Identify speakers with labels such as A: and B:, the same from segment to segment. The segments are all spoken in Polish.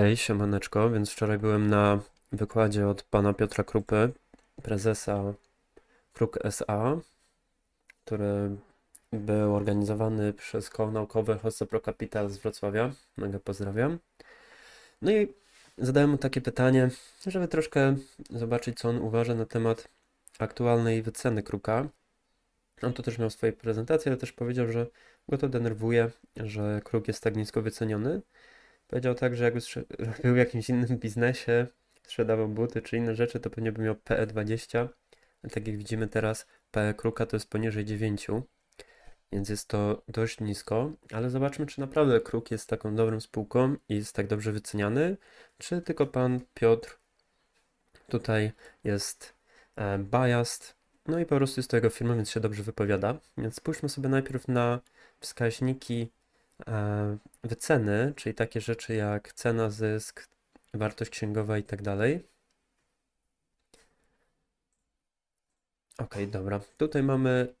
A: Hej, siemaneczko, więc wczoraj byłem na wykładzie od pana Piotra Krupy, prezesa Kruk SA, który był organizowany przez koło naukowe Hosse Pro Capital z Wrocławia. Mega pozdrawiam. No i zadałem mu takie pytanie, żeby troszkę zobaczyć, co on uważa na temat aktualnej wyceny Kruka. On tu też miał swoje prezentacje, ale też powiedział, że go to denerwuje, że Kruk jest tak nisko wyceniony. Powiedział tak, że jakby był w jakimś innym biznesie, sprzedawał buty czy inne rzeczy, to pewnie by miał PE20. A tak jak widzimy teraz, PE Kruka to jest poniżej 9, więc jest to dość nisko. Ale zobaczmy, czy naprawdę Kruk jest taką dobrą spółką i jest tak dobrze wyceniany, czy tylko pan Piotr tutaj jest e, biased. No i po prostu jest to jego firma, więc się dobrze wypowiada. Więc spójrzmy sobie najpierw na wskaźniki wyceny, czyli takie rzeczy jak cena, zysk, wartość księgowa i tak dalej. Ok, dobra. Tutaj mamy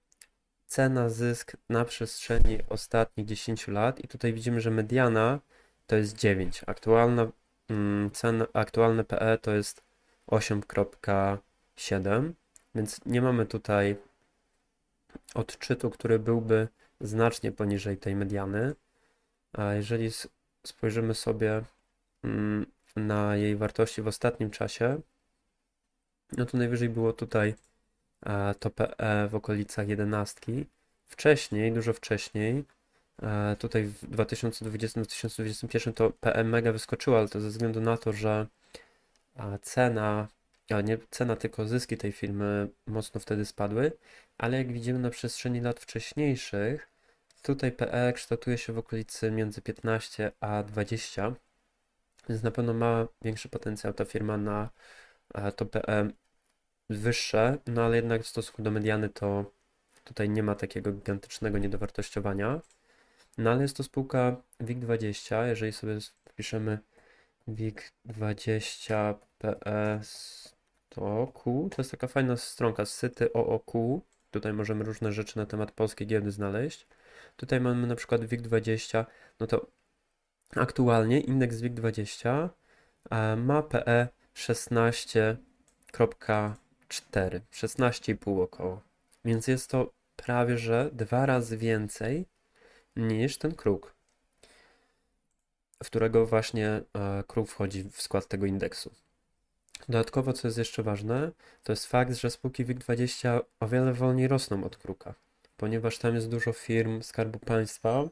A: cena, zysk na przestrzeni ostatnich 10 lat i tutaj widzimy, że mediana to jest 9. Aktualna mm, cena, aktualne PE to jest 8.7, więc nie mamy tutaj odczytu, który byłby znacznie poniżej tej mediany. A jeżeli spojrzymy sobie mm, na jej wartości w ostatnim czasie, no to najwyżej było tutaj to PE w okolicach 11. Wcześniej, dużo wcześniej, tutaj w 2020-2021 to PE mega wyskoczyło, ale to ze względu na to, że cena, nie cena, tylko zyski tej firmy mocno wtedy spadły, ale jak widzimy na przestrzeni lat wcześniejszych, Tutaj PE kształtuje się w okolicy między 15 a 20, więc na pewno ma większy potencjał ta firma na e, to PE wyższe, no ale jednak w stosunku do mediany to tutaj nie ma takiego gigantycznego niedowartościowania. No ale jest to spółka WIG20, jeżeli sobie wpiszemy WIG20 PE 100Q, to jest taka fajna stronka syty OOQ. Tutaj możemy różne rzeczy na temat polskiej giełdy znaleźć. Tutaj mamy na przykład WIG20, no to aktualnie indeks WIG20 e, ma PE 16.4, 16,5 około. Więc jest to prawie że dwa razy więcej niż ten kruk, w którego właśnie e, kruk wchodzi w skład tego indeksu. Dodatkowo, co jest jeszcze ważne, to jest fakt, że spółki WIG20 o wiele wolniej rosną od kruka ponieważ tam jest dużo firm Skarbu Państwa.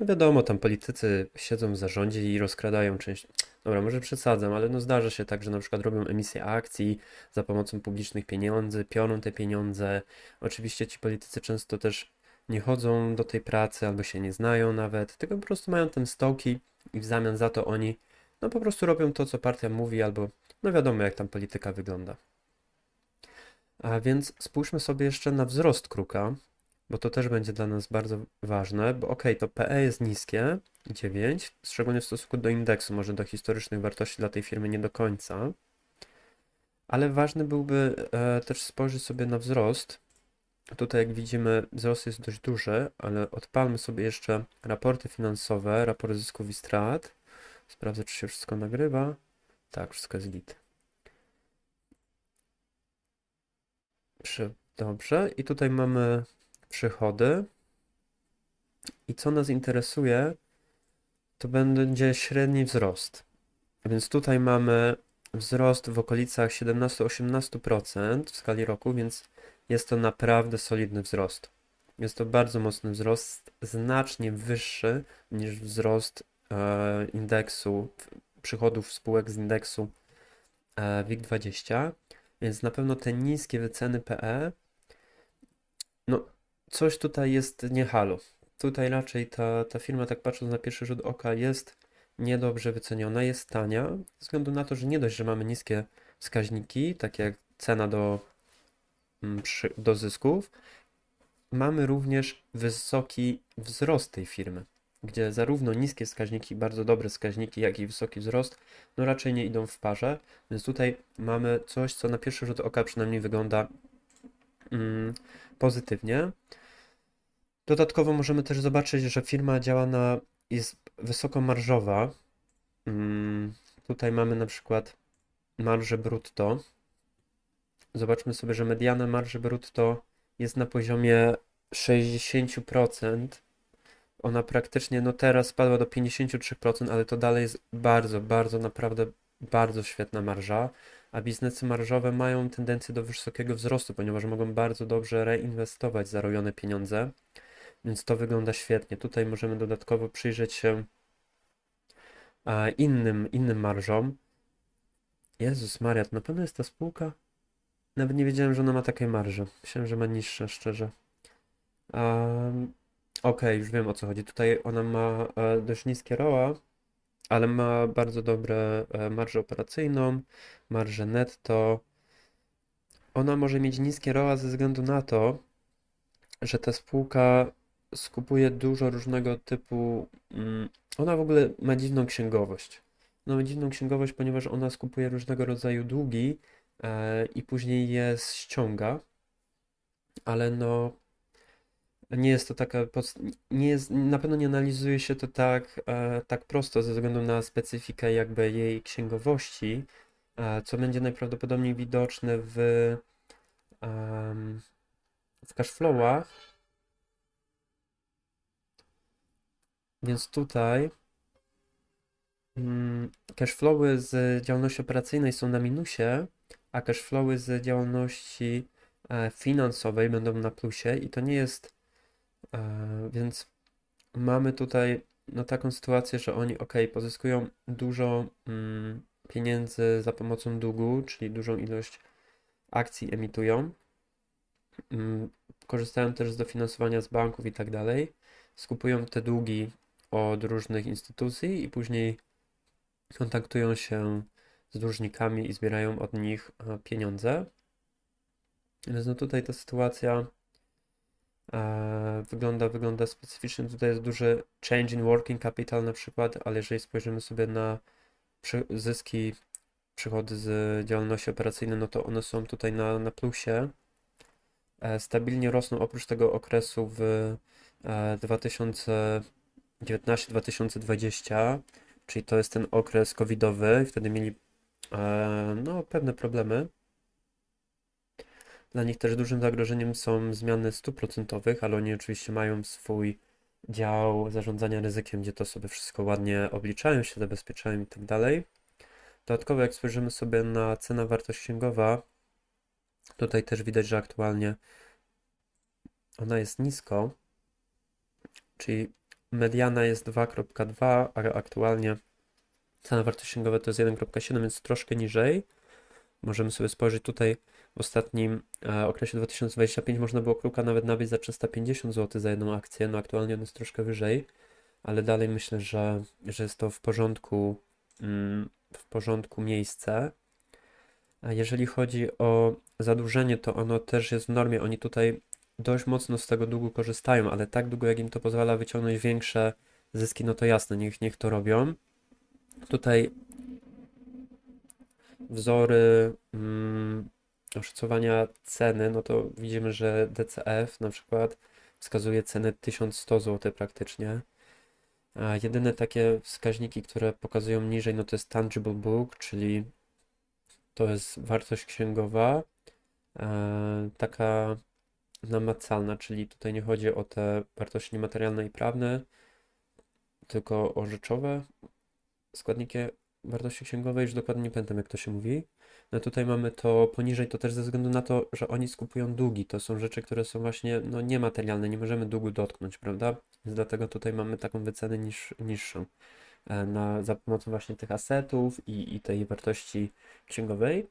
A: No wiadomo, tam politycy siedzą w zarządzie i rozkradają część. Dobra, może przesadzam, ale no zdarza się tak, że na przykład robią emisję akcji za pomocą publicznych pieniędzy, piorą te pieniądze. Oczywiście ci politycy często też nie chodzą do tej pracy albo się nie znają nawet, tylko po prostu mają ten stołki i w zamian za to oni no po prostu robią to, co partia mówi, albo no wiadomo, jak tam polityka wygląda. A więc spójrzmy sobie jeszcze na wzrost kruka bo to też będzie dla nas bardzo ważne, bo ok, to PE jest niskie, 9, szczególnie w stosunku do indeksu, może do historycznych wartości dla tej firmy nie do końca, ale ważny byłby e, też spojrzeć sobie na wzrost. Tutaj jak widzimy wzrost jest dość duży, ale odpalmy sobie jeszcze raporty finansowe, raport zysków i strat. Sprawdzę, czy się wszystko nagrywa. Tak, wszystko jest git. Dobrze, i tutaj mamy przychody. I co nas interesuje, to będzie średni wzrost. Więc tutaj mamy wzrost w okolicach 17-18% w skali roku, więc jest to naprawdę solidny wzrost. Jest to bardzo mocny wzrost, znacznie wyższy niż wzrost e, indeksu, przychodów spółek z indeksu e, WIG20, więc na pewno te niskie wyceny PE, coś tutaj jest nie halo. Tutaj raczej ta, ta firma, tak patrząc na pierwszy rzut oka, jest niedobrze wyceniona, jest tania, ze względu na to, że nie dość, że mamy niskie wskaźniki, takie jak cena do, mm, do zysków, mamy również wysoki wzrost tej firmy, gdzie zarówno niskie wskaźniki, bardzo dobre wskaźniki, jak i wysoki wzrost, no raczej nie idą w parze, więc tutaj mamy coś, co na pierwszy rzut oka przynajmniej wygląda pozytywnie. Dodatkowo możemy też zobaczyć, że firma działa na, jest wysokomarżowa, mm, tutaj mamy na przykład marżę brutto. Zobaczmy sobie, że mediana marży brutto jest na poziomie 60%. Ona praktycznie, no teraz spadła do 53%, ale to dalej jest bardzo, bardzo, naprawdę bardzo świetna marża. A biznesy marżowe mają tendencję do wysokiego wzrostu, ponieważ mogą bardzo dobrze reinwestować zarobione pieniądze. Więc to wygląda świetnie. Tutaj możemy dodatkowo przyjrzeć się innym, innym marżom. Jezus Maria, to na pewno jest ta spółka? Nawet nie wiedziałem, że ona ma takie marże. Myślałem, że ma niższe, szczerze. Um, Okej, już wiem o co chodzi. Tutaj ona ma e, dość niskie ROA, ale ma bardzo dobre e, marżę operacyjną, marżę netto. Ona może mieć niskie ROA ze względu na to, że ta spółka skupuje dużo różnego typu. mm, Ona w ogóle ma dziwną księgowość. Ona ma dziwną księgowość, ponieważ ona skupuje różnego rodzaju długi e, i później je ściąga, ale no nie jest to taka, nie jest, na pewno nie analizuje się to tak, e, tak prosto ze względu na specyfikę jakby jej księgowości, e, co będzie najprawdopodobniej widoczne w, w cashflowach. Więc tutaj mm, cashflowy z działalności operacyjnej są na minusie, a cashflowy z działalności e, finansowej będą na plusie i to nie jest Więc mamy tutaj no, taką sytuację, że oni ok, pozyskują dużo mm, pieniędzy za pomocą długu, czyli dużą ilość akcji emitują. Mm, korzystają też z dofinansowania z banków i tak dalej. Skupują te długi od różnych instytucji i później kontaktują się z dłużnikami i zbierają od nich e, pieniądze. Więc no tutaj ta sytuacja e, wygląda, wygląda specyficznie. Tutaj jest duży change in working capital na przykład, ale jeżeli spojrzymy sobie na przy, zyski, przychody z działalności operacyjnej, no to one są tutaj na, na plusie. E, stabilnie rosną oprócz tego okresu w e, 2019-2020, czyli to jest ten okres covidowy, wtedy mieli e, no, pewne problemy. Dla nich też dużym zagrożeniem są zmiany stóp procentowych, ale oni oczywiście mają swój dział zarządzania ryzykiem, gdzie to sobie wszystko ładnie obliczają, się zabezpieczają i tak dalej. Dodatkowo, jak spojrzymy sobie na cena wartość księgowa, tutaj też widać, że aktualnie ona jest nisko, czyli mediana jest 2.2, a aktualnie cena wartość księgowa to jest 1.7, więc troszkę niżej. Możemy sobie spojrzeć tutaj w ostatnim e, okresie 2025 można było kruka nawet nabyć za 350 zł za jedną akcję. No aktualnie on jest troszkę wyżej, ale dalej myślę, że, że jest to w porządku, mm, w porządku miejsce. A jeżeli chodzi o zadłużenie, to ono też jest w normie. Oni tutaj dość mocno z tego długu korzystają, ale tak długo jak im to pozwala wyciągnąć większe zyski, no to jasne, niech, niech to robią. Tutaj wzory mm, oszacowania ceny, no to widzimy, że DCF na przykład wskazuje cenę 1100 zł praktycznie. A jedyne takie wskaźniki, które pokazują niżej, no to jest tangible book, czyli to jest wartość księgowa, e, taka namacalna, czyli tutaj nie chodzi o te wartości niematerialne i prawne, tylko o rzeczowe składniki wartości księgowej, już dokładnie nie pamiętam jak to się mówi. No tutaj mamy to poniżej, to też ze względu na to, że oni skupują długi. To są rzeczy, które są właśnie no, niematerialne, nie możemy długu dotknąć, prawda? Więc dlatego tutaj mamy taką wycenę niż, niższą e, na, za pomocą właśnie tych asetów i, i tej wartości księgowej.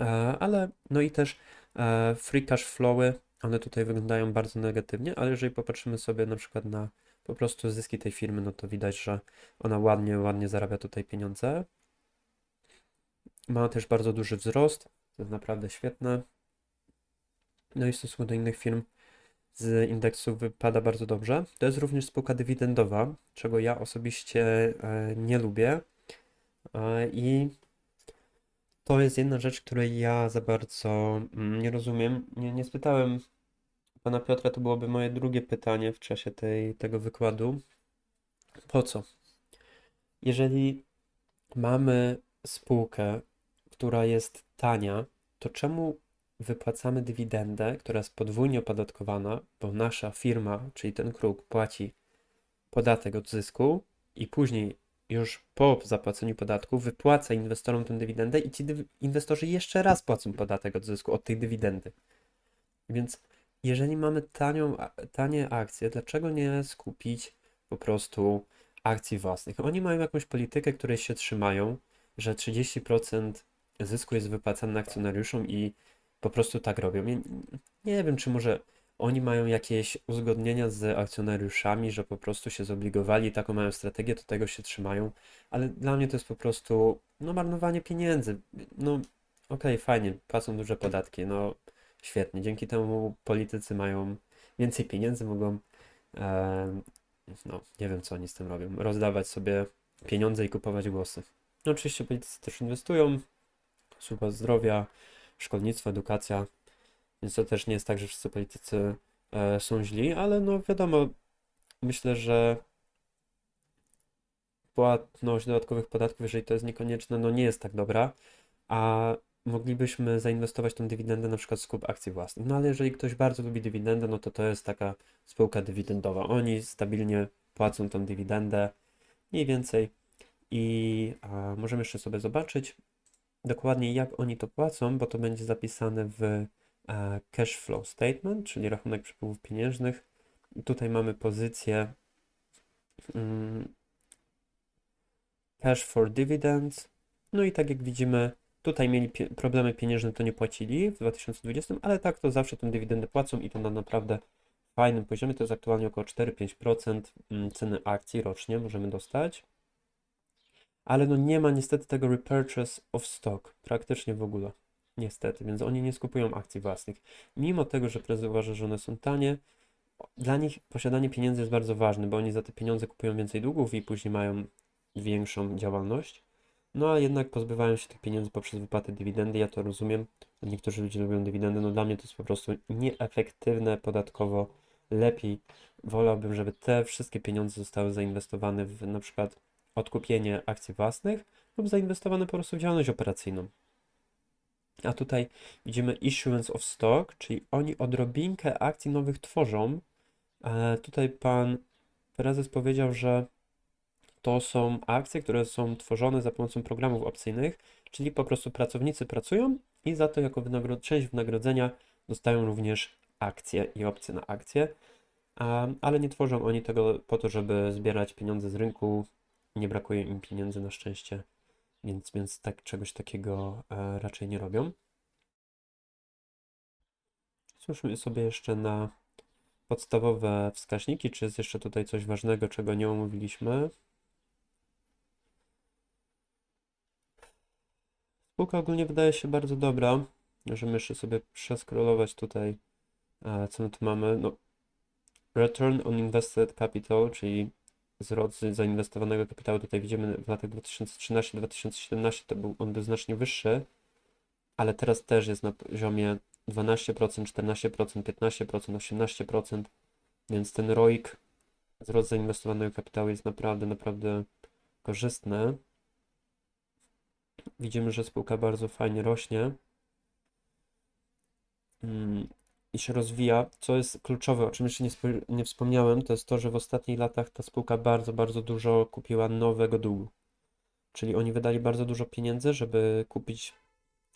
A: E, ale no i też e, free cash flowy, one tutaj wyglądają bardzo negatywnie, ale jeżeli popatrzymy sobie na przykład na po prostu zyski tej firmy, no to widać, że ona ładnie, ładnie zarabia tutaj pieniądze. Ma też bardzo duży wzrost, to jest naprawdę świetne. No i w stosunku do innych firm z indeksu wypada bardzo dobrze. To jest również spółka dywidendowa, czego ja osobiście e, nie lubię. E, I to jest jedna rzecz, której ja za bardzo mm, nie rozumiem. Nie, nie spytałem pana Piotra, to byłoby moje drugie pytanie w czasie tej, tego wykładu. Po co? Jeżeli mamy spółkę, która jest tania, to czemu wypłacamy dywidendę, która jest podwójnie opodatkowana, bo nasza firma, czyli ten kruk, płaci podatek od zysku i później już po zapłaceniu podatku wypłaca inwestorom tę dywidendę i ci inwestorzy jeszcze raz płacą podatek od zysku od tej dywidendy. Więc jeżeli mamy tanią, tanie akcje, dlaczego nie skupić po prostu akcji własnych? Oni mają jakąś politykę, której się trzymają, że 30% zysku jest wypłacane akcjonariuszom i po prostu tak robią. Nie, nie wiem, czy może oni mają jakieś uzgodnienia z akcjonariuszami, że po prostu się zobligowali, taką mają strategię, do tego się trzymają, ale dla mnie to jest po prostu no, marnowanie pieniędzy. No, okej, fajnie, płacą duże podatki, no świetnie. Dzięki temu politycy mają więcej pieniędzy, mogą, e, no nie wiem co oni z tym robią, rozdawać sobie pieniądze i kupować głosy. No oczywiście politycy też inwestują, służba zdrowia, szkolnictwo, edukacja, więc to też nie jest tak, że wszyscy politycy e, są źli, ale no wiadomo, myślę, że płatność dodatkowych podatków, jeżeli to jest niekonieczne, no nie jest tak dobra, a moglibyśmy zainwestować tą dywidendę na przykład w skup akcji własnych. No ale jeżeli ktoś bardzo lubi dywidendę, no to to jest taka spółka dywidendowa. Oni stabilnie płacą tą dywidendę, mniej więcej. I a, możemy jeszcze sobie zobaczyć dokładnie jak oni to płacą, bo to będzie zapisane w e, cash flow statement, czyli rachunek przepływów pieniężnych. I tutaj mamy pozycję mm, cash for dividends. No i tak jak widzimy, tutaj mieli pie problemy pieniężne, to nie płacili w 2020, ale tak to zawsze tę dywidendę płacą i to na naprawdę fajnym poziomie. To jest aktualnie około 4-5% mm, ceny akcji rocznie możemy dostać. Ale no nie ma niestety tego repurchase of stock, praktycznie w ogóle. Niestety, więc oni nie skupują akcji własnych. Mimo tego, że prezes uważa, że one są tanie, dla nich posiadanie pieniędzy jest bardzo ważne, bo oni za te pieniądze kupują więcej długów i później mają większą działalność. No a jednak pozbywają się tych pieniędzy poprzez wypłatę dywidendy. Ja to rozumiem. Niektórzy ludzie lubią dywidendy. No dla mnie to jest po prostu nieefektywne podatkowo. Lepiej wolałbym, żeby te wszystkie pieniądze zostały zainwestowane w na przykład odkupienie akcji własnych lub zainwestowane po prostu w działalność operacyjną. A tutaj widzimy issuance of stock, czyli oni odrobinkę akcji nowych tworzą. E, tutaj pan prezes powiedział, że to są akcje, które są tworzone za pomocą programów opcyjnych, czyli po prostu pracownicy pracują i za to jako wynagro- część wynagrodzenia dostają również akcje i opcje na akcje. Ale nie tworzą oni tego po to, żeby zbierać pieniądze z rynku. Nie brakuje im pieniędzy na szczęście, więc, więc tak, czegoś takiego e, raczej nie robią. Spójrzmy sobie jeszcze na podstawowe wskaźniki, czy jest jeszcze tutaj coś ważnego, czego nie omówiliśmy. Spółka ogólnie wydaje się bardzo dobra. Możemy jeszcze sobie przeskrolować tutaj, e, co my tu mamy. No, return on invested capital, czyli zwrot zainwestowanego kapitału. Tutaj widzimy w latach 2013-2017 to był, on był znacznie wyższy, ale teraz też jest na poziomie 12%, 14%, 15%, 18%, więc ten ROIC, wzrost zainwestowanego kapitału jest naprawdę, naprawdę korzystny. Widzimy, że spółka bardzo fajnie rośnie mm, i się rozwija. Co jest kluczowe, o czym jeszcze nie, nie wspomniałem, to jest to, że w ostatnich latach ta spółka bardzo, bardzo dużo kupiła nowego długu. Czyli oni wydali bardzo dużo pieniędzy, żeby kupić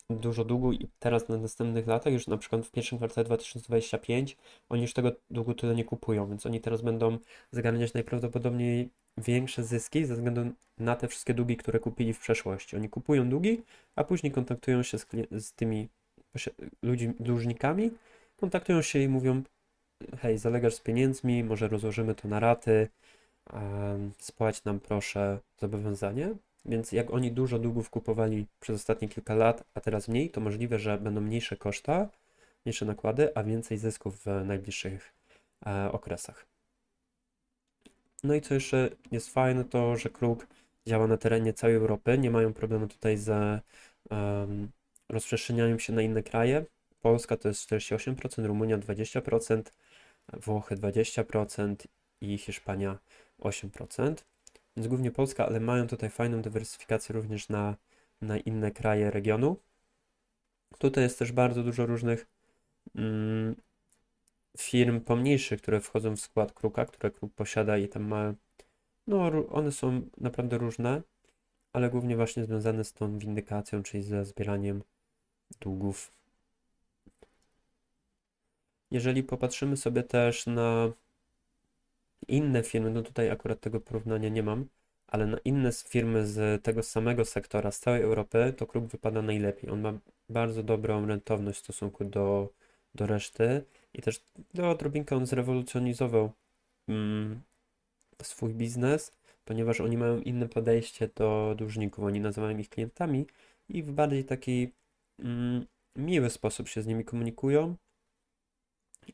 A: dużo długu i teraz na następnych latach, już na przykład w pierwszym kwartale 2025, oni już tego długu tyle nie kupują, więc oni teraz będą zagarniać najprawdopodobniej większe zyski ze względu na te wszystkie długi, które kupili w przeszłości. Oni kupują długi, a później kontaktują się z, z tymi ludźmi, dłużnikami, kontaktują się i mówią, hej, zalegasz z pieniędzmi, może rozłożymy to na raty, spłać nam proszę zobowiązanie. Więc jak oni dużo długów kupowali przez ostatnie kilka lat, a teraz mniej, to możliwe, że będą mniejsze koszta, mniejsze nakłady, a więcej zysków w najbliższych e, okresach. No i co jeszcze jest fajne, to że Kruk działa na terenie całej Europy. Nie mają problemu tutaj z um, rozprzestrzenianiem się na inne kraje. Polska to jest 48%, Rumunia 20%, Włochy 20% i Hiszpania 8%. więc głównie Polska, ale mają tutaj fajną dywersyfikację również na, na inne kraje regionu. Tutaj jest też bardzo dużo różnych mm, firm pomniejszych, które wchodzą w skład Kruka, które Kruk posiada i tam ma, no one są naprawdę różne, ale głównie właśnie związane z tą windykacją, czyli ze zbieraniem długów. Jeżeli popatrzymy sobie też na inne firmy, no tutaj akurat tego porównania nie mam, ale na inne firmy z tego samego sektora, z całej Europy, to Kruk wypada najlepiej. On ma bardzo dobrą rentowność w stosunku do, do reszty i też no, odrobinkę on zrewolucjonizował mm, swój biznes, ponieważ oni mają inne podejście do dłużników. Oni nazywają ich klientami i w bardziej taki mm, miły sposób się z nimi komunikują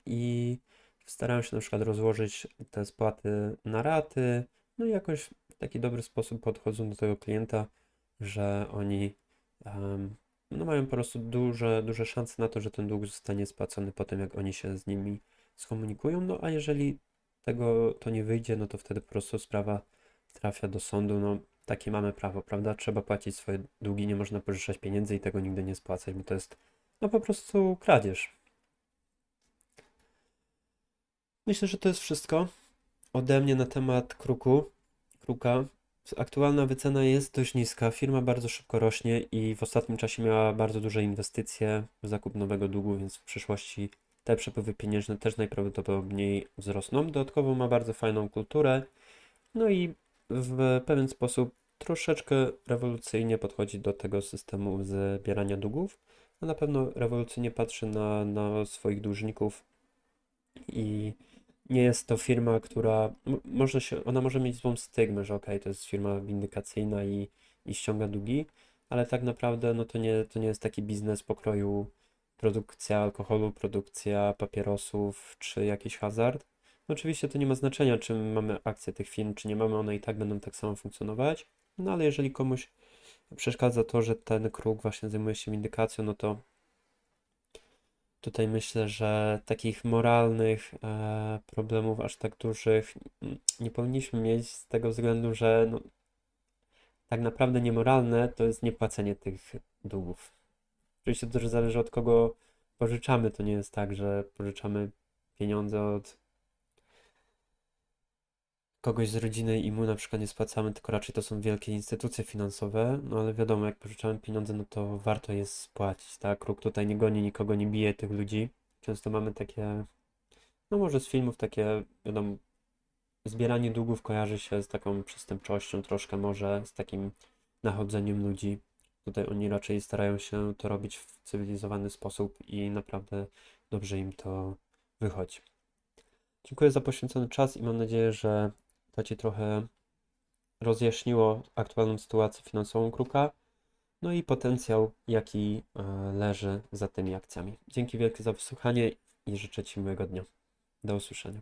A: i starają się na przykład rozłożyć te spłaty na raty, no i jakoś w taki dobry sposób podchodzą do tego klienta, że oni em, no mają po prostu duże, duże szanse na to, że ten dług zostanie spłacony po tym, jak oni się z nimi skomunikują. No a jeżeli tego to nie wyjdzie, no to wtedy po prostu sprawa trafia do sądu. No takie mamy prawo, prawda? Trzeba płacić swoje długi, nie można pożyczać pieniędzy i tego nigdy nie spłacać, bo to jest no po prostu kradzież. Myślę, że to jest wszystko ode mnie na temat Kruku. Kruka. Aktualna wycena jest dość niska. Firma bardzo szybko rośnie i w ostatnim czasie miała bardzo duże inwestycje zakup nowego długu, więc w przyszłości te przepływy pieniężne też najprawdopodobniej wzrosną. Dodatkowo ma bardzo fajną kulturę, no i w pewien sposób troszeczkę rewolucyjnie podchodzi do tego systemu zbierania długów. No na pewno rewolucyjnie patrzy na, na swoich dłużników i nie jest to firma, która może się, ona może mieć złą stygmę, że okej, to jest firma windykacyjna i, i ściąga długi, ale tak naprawdę no to nie, to nie jest taki biznes pokroju produkcja alkoholu, produkcja papierosów czy jakiś hazard. No Oczywiście to nie ma znaczenia, czy mamy akcje tych firm, czy nie mamy, one i tak będą tak samo funkcjonować. No ale jeżeli komuś przeszkadza to, że ten kruk właśnie zajmuje się windykacją, no to Tutaj myślę, że takich moralnych e, problemów aż tak dużych nie powinniśmy mieć z tego względu, że no, tak naprawdę niemoralne to jest niepłacenie tych długów. Oczywiście to też zależy od kogo pożyczamy. To nie jest tak, że pożyczamy pieniądze od kogoś z rodziny i mu na przykład nie spłacamy, tylko raczej to są wielkie instytucje finansowe. No ale wiadomo, jak pożyczamy pieniądze, no to warto jest spłacić, tak? Kruk tutaj nie goni nikogo, nie bije tych ludzi. Często mamy takie, no może z filmów takie, wiadomo, zbieranie długów kojarzy się z taką przestępczością, troszkę może z takim nachodzeniem ludzi. Tutaj oni raczej starają się to robić w cywilizowany sposób i naprawdę dobrze im to wychodzi. Dziękuję za poświęcony czas i mam nadzieję, że to Ci trochę rozjaśniło aktualną sytuację finansową Kruka, no i potencjał, jaki e, leży za tymi akcjami. Dzięki wielkie za wysłuchanie i życzę Ci miłego dnia. Do usłyszenia.